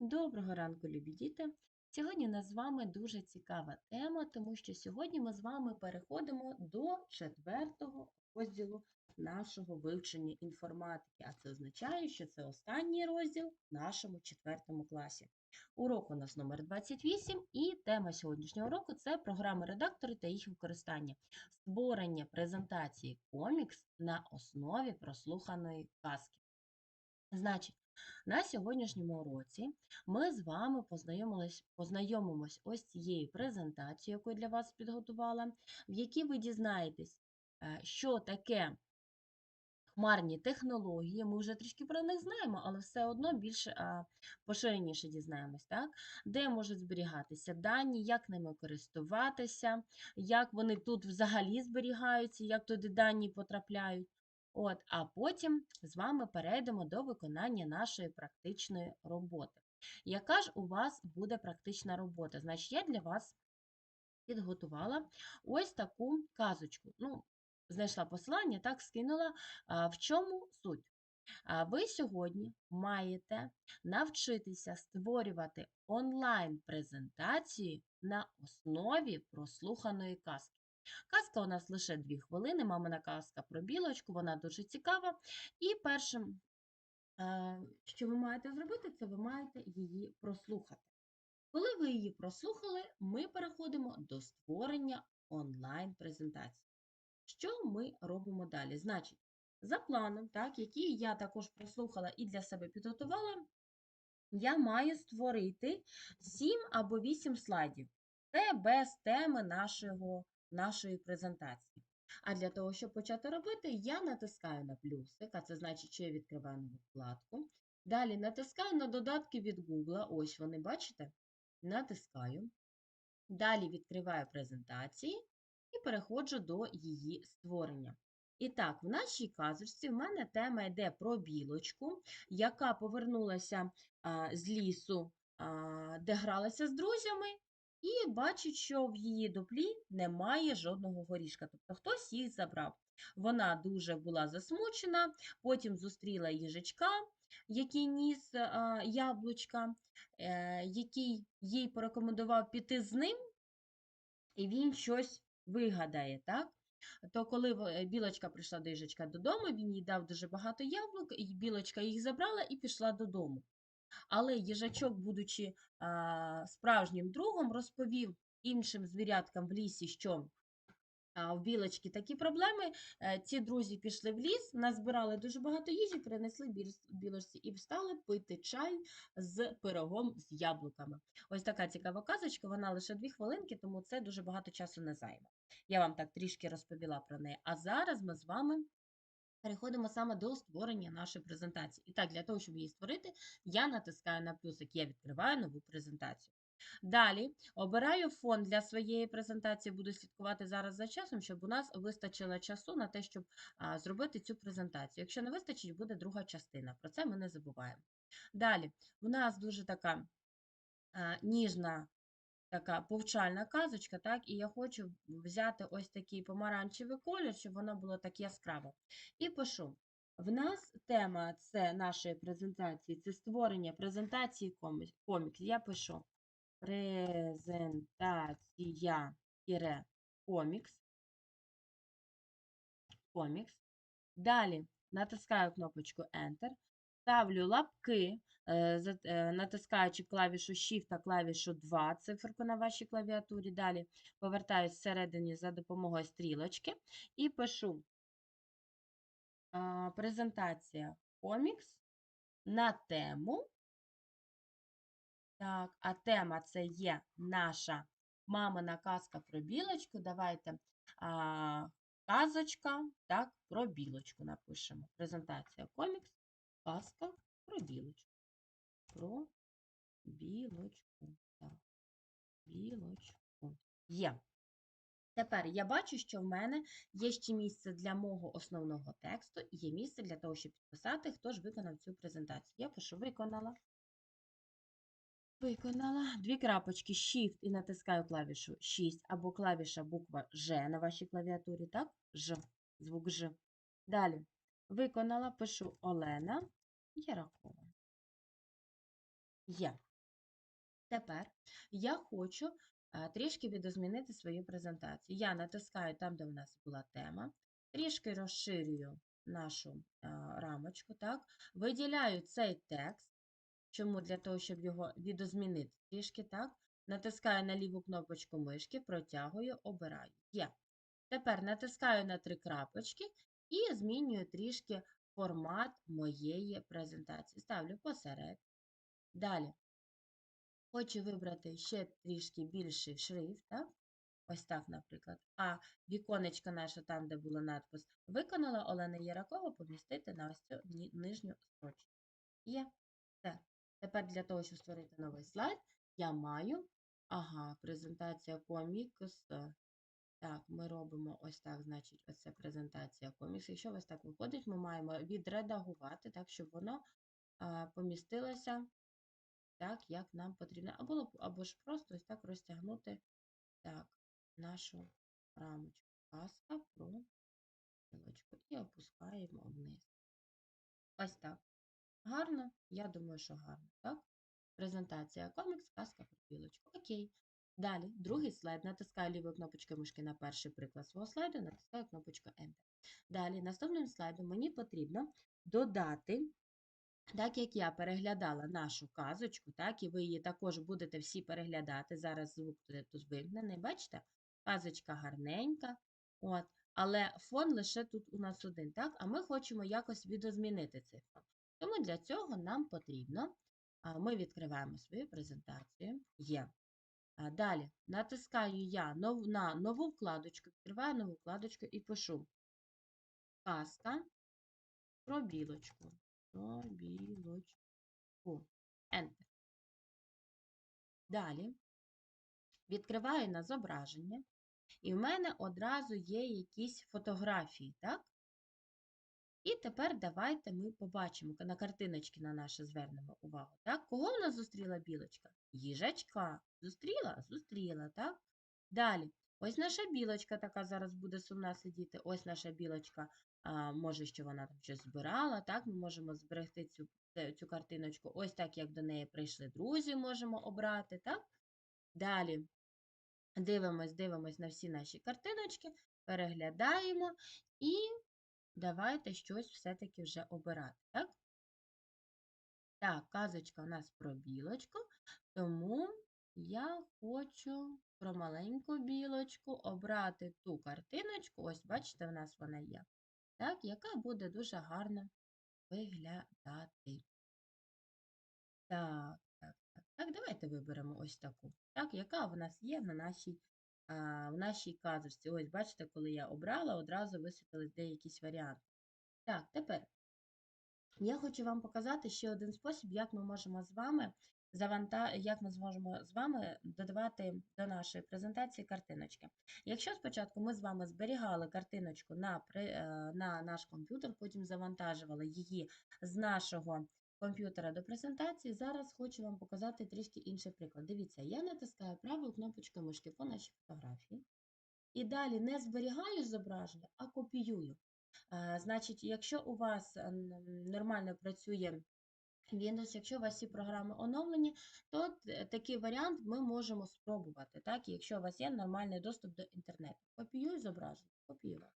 Доброго ранку, любі діти! Сьогодні у нас з вами дуже цікава тема, тому що сьогодні ми з вами переходимо до четвертого розділу нашого вивчення інформатики, а це означає, що це останній розділ в нашому четвертому класі. Урок у нас номер 28 і тема сьогоднішнього уроку це програми-редактори та їх використання. Створення презентації комікс на основі прослуханої казки. Значить, на сьогоднішньому уроці ми з вами познайомились, познайомимось ось цією презентацією, яку я для вас підготувала, в якій ви дізнаєтесь, е, що таке хмарні технології. Ми вже трішки про них знаємо, але все одно більш поширеніше дізнаємось, так? де можуть зберігатися дані, як ними користуватися, як вони тут взагалі зберігаються, як туди дані потрапляють. От, А потім з вами перейдемо до виконання нашої практичної роботи. Яка ж у вас буде практична робота? Значить, я для вас підготувала ось таку казочку. Ну, Знайшла посилання, так скинула. В чому суть? Ви сьогодні маєте навчитися створювати онлайн-презентації на основі прослуханої казки. Казка у нас лише 2 хвилини, мамина казка про білочку, вона дуже цікава. І першим, е, що ви маєте зробити, це ви маєте її прослухати. Коли ви її прослухали, ми переходимо до створення онлайн-презентації. Що ми робимо далі? Значить, за планом, так, який я також прослухала і для себе підготувала, я маю створити 7 або 8 слайдів. Це без теми нашого нашої презентації. А для того, щоб почати робити, я натискаю на плюсик, а це значить, що я відкриваю нову вкладку. Далі натискаю на додатки від Google, ось вони, бачите? Натискаю. Далі відкриваю презентації і переходжу до її створення. І так, в нашій казочці в мене тема йде про білочку, яка повернулася а, з лісу, а, де гралася з друзями, і бачить, що в її дуплі немає жодного горішка. Тобто хтось їх забрав. Вона дуже була засмучена, потім зустріла їжачка, який ніс а, яблучка, е, який їй порекомендував піти з ним, і він щось вигадає. так? То коли білочка прийшла до їжачка додому, він їй дав дуже багато яблук, і білочка їх забрала і пішла додому. Але їжачок, будучи а, справжнім другом, розповів іншим звіряткам в лісі, що а, в білочки такі проблеми. Е, ці друзі пішли в ліс, назбирали дуже багато їжі, принесли білочці і встали пити чай з пирогом з яблуками. Ось така цікава казочка, вона лише дві хвилинки, тому це дуже багато часу не займе. Я вам так трішки розповіла про неї. А зараз ми з вами переходимо саме до створення нашої презентації. І так, для того, щоб її створити, я натискаю на плюсик, я відкриваю нову презентацію. Далі обираю фон для своєї презентації, буду слідкувати зараз за часом, щоб у нас вистачило часу на те, щоб а, зробити цю презентацію. Якщо не вистачить, буде друга частина. Про це ми не забуваємо. Далі, у нас дуже така а, ніжна така повчальна казочка, так, і я хочу взяти ось такий помаранчевий колір, щоб воно було так яскраво. І пишу. В нас тема це нашої презентації, це створення презентації комікс. Я пишу презентація комікс. Комікс. Далі натискаю кнопочку Enter. Ставлю лапки, е, е, натискаючи клавішу Shift та клавішу 2, циферку на вашій клавіатурі. Далі повертаюсь всередині за допомогою стрілочки і пишу презентація комікс на тему. Так, а тема це є наша мамина казка про білочку. Давайте а, казочка так, про білочку напишемо. Презентація комікс. Казка про білочку. Про білочку. Так. Білочку. Є. Тепер я бачу, що в мене є ще місце для мого основного тексту і є місце для того, щоб підписати, хто ж виконав цю презентацію. Я пишу виконала. Виконала. Дві крапочки Shift і натискаю клавішу 6 або клавіша буква Ж на вашій клавіатурі, так? Ж, звук Ж. Далі. Виконала, пишу Олена Яракова. Є. Тепер я хочу трішки відозмінити свою презентацію. Я натискаю там, де в нас була тема, трішки розширюю нашу рамочку, так? виділяю цей текст. Чому? Для того, щоб його відозмінити трішки, так? Натискаю на ліву кнопочку мишки, протягую, обираю. Є. Тепер натискаю на три крапочки і змінюю трішки формат моєї презентації. Ставлю посеред. Далі. Хочу вибрати ще трішки більший шрифт, так? Ось так, наприклад. А віконечко наше, там, де було надпис Виконала Олена Яракова, помістити на ось цю нижню строчку. Є. Все. Тепер для того, щоб створити новий слайд, я маю. Ага, презентація комікс. Так, ми робимо ось так, значить, оце презентація комікс. Якщо ось так виходить, ми маємо відредагувати, так, щоб воно а, помістилося так, як нам потрібно. Або, або ж просто ось так розтягнути так, нашу рамочку. Казка про стрілочку. І опускаємо вниз. Ось так. Гарно? Я думаю, що гарно, так? Презентація комікс, казка про білочку. Окей. Далі, другий слайд. Натискаю лівою кнопочкою мишки на перший приклад свого слайду, натискаю кнопочку Enter. Далі, наступним слайдом мені потрібно додати, так як я переглядала нашу казочку, так, і ви її також будете всі переглядати. Зараз звук тут вимкнений, бачите? Казочка гарненька. От. Але фон лише тут у нас один, так? А ми хочемо якось відозмінити цей фон. Тому для цього нам потрібно, а, ми відкриваємо свою презентацію. Є. Далі натискаю я на нову вкладочку, відкриваю нову вкладочку і пишу казка про білочку. Про білочку. Enter. Далі відкриваю на зображення, і в мене одразу є якісь фотографії, так? І тепер давайте ми побачимо на картиночки на наше звернемо увагу. Так? Кого в нас зустріла білочка? Їжачка. Зустріла? Зустріла, так? Далі. Ось наша білочка така зараз буде сумна сидіти. Ось наша білочка, а, може, що вона там щось збирала. Так? Ми можемо зберегти цю, цю картиночку. Ось так, як до неї прийшли друзі, можемо обрати. Так? Далі. Дивимось, дивимось на всі наші картиночки, переглядаємо і давайте щось все-таки вже обирати, так? Так, казочка у нас про білочку, тому я хочу про маленьку білочку обрати ту картиночку, ось бачите, в нас вона є, так, яка буде дуже гарно виглядати. Так, так, так, так, давайте виберемо ось таку, так, яка в нас є на нашій, в нашій казочці. Ось, бачите, коли я обрала, одразу висвітились деякі варіанти. Так, тепер я хочу вам показати ще один спосіб, як ми можемо з вами заванта... як ми зможемо з вами додавати до нашої презентації картиночки. Якщо спочатку ми з вами зберігали картиночку на, е, на наш комп'ютер, потім завантажували її з нашого комп'ютера до презентації, зараз хочу вам показати трішки інший приклад. Дивіться, я натискаю правою кнопочкою мишки по нашій фотографії. І далі не зберігаю зображення, а копіюю. Е, Значить, якщо у вас е, нормально працює Windows, якщо у вас всі програми оновлені, то такий варіант ми можемо спробувати, так? Якщо у вас є нормальний доступ до інтернету. Копіюю зображення, копіював.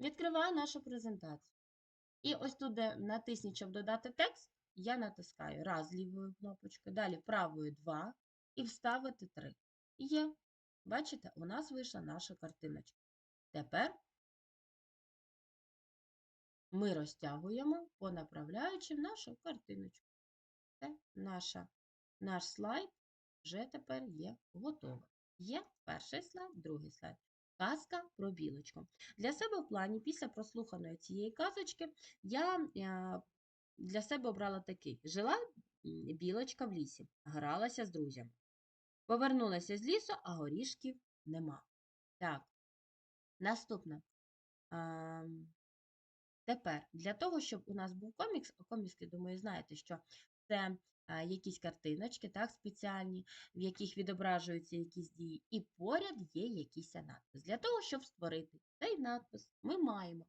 Відкриваю нашу презентацію. І ось тут, де натисніть, щоб додати текст, я натискаю раз лівою кнопочкою, далі правою 2 і вставити 3. Є. Бачите, у нас вийшла наша картиночка. Тепер ми розтягуємо по направляючим нашу картиночку. Це наша, наш слайд вже тепер є готовий. Є перший слайд, другий слайд. Казка про білочку. Для себе в плані, після прослуханої цієї казочки, я е, для себе обрала такий: жила білочка в лісі, гралася з друзями. Повернулася з лісу, а горішків нема. Так, наступне. Тепер, для того, щоб у нас був комікс, комікси, думаю, знаєте, що це якісь картиночки, так, спеціальні, в яких відображуються якісь дії, і поряд є якийсь надпис. Для того, щоб створити цей надпис, ми маємо.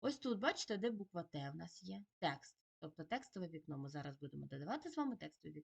Ось тут, бачите, де буква Т в нас є текст. Тобто текстове вікно. Ми зараз будемо додавати з вами текстове вікно.